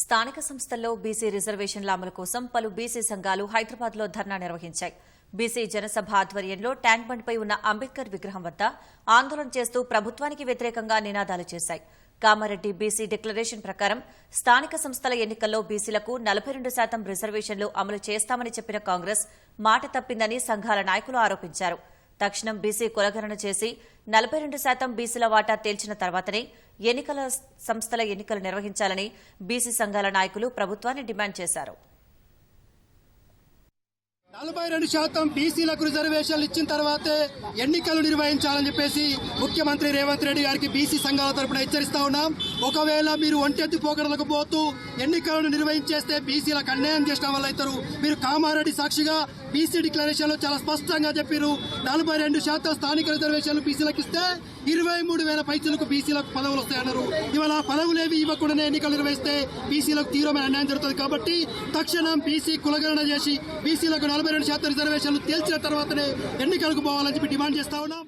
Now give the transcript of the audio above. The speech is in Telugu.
స్థానిక సంస్థల్లో బీసీ రిజర్వేషన్ల అమలు కోసం పలు బీసీ సంఘాలు హైదరాబాద్లో ధర్నా నిర్వహించాయి. బీసీ జనసభ ఆధ్వర్యంలో ట్యాంక్ బండ్పై ఉన్న అంబేద్కర్ విగ్రహం వద్ద ఆందోళన చేస్తూ ప్రభుత్వానికి వ్యతిరేకంగా నినాదాలు చేశాయి. కామారెడ్డి బీసీ డిక్లరేషన్ ప్రకారం స్థానిక సంస్థల ఎన్నికల్లో బీసీలకు నలభై రెండు శాతం రిజర్వేషన్లు అమలు చేస్తామని చెప్పిన కాంగ్రెస్ మాట తప్పిందని సంఘాల నాయకులు ఆరోపించారు. తక్షణం బీసీ కులగణన చేసి నలభై రెండు శాతం బీసీల వాటా తేల్చిన తర్వాతనే ఎన్నికల సంస్థల ఎన్నికలు నిర్వహించాలని బీసీ సంఘాల నాయకులు ప్రభుత్వాన్ని డిమాండ్ చేశారు. నలభై రెండు శాతం బీసీలకు రిజర్వేషన్లు ఇచ్చిన తర్వాతే ఎన్నికలు నిర్వహించాలని చెప్పేసి ముఖ్యమంత్రి రేవంత్ రెడ్డి గారికి బీసీ సంఘాల తరపున హెచ్చరిస్తా ఉన్నాం. ఒకవేళ మీరు ఒంటెత్తి పోకడలకు పోతూ ఎన్నికలను నిర్వహించేస్తే బీసీలకు అన్యాయం చేసిన వాళ్ళు అవుతారు మీరు కామారెడ్డి సాక్షిగా బీసీ డిక్లరేషన్లో చాలా స్పష్టంగా చెప్పారు నలభై రెండు శాతం స్థానిక రిజర్వేషన్లు బీసీలకు ఇస్తే ఇరవై మూడు వేల పైసలకు బీసీలకు పదవులు వస్తాయన్నారు ఇవాళ పదవులు పదవులేవి ఇవ్వకుండానే ఎన్నికలు నిర్వహిస్తే బీసీలకు తీవ్రమైన అన్యాయం జరుగుతుంది కాబట్టి తక్షణం బీసీ కులగణన చేసి బీసీలకు నలభై రెండు శాతం రిజర్వేషన్లు తేల్చిన తర్వాతనే ఎన్నికలకు పోవాలని చెప్పి డిమాండ్ చేస్తా ఉన్నాం.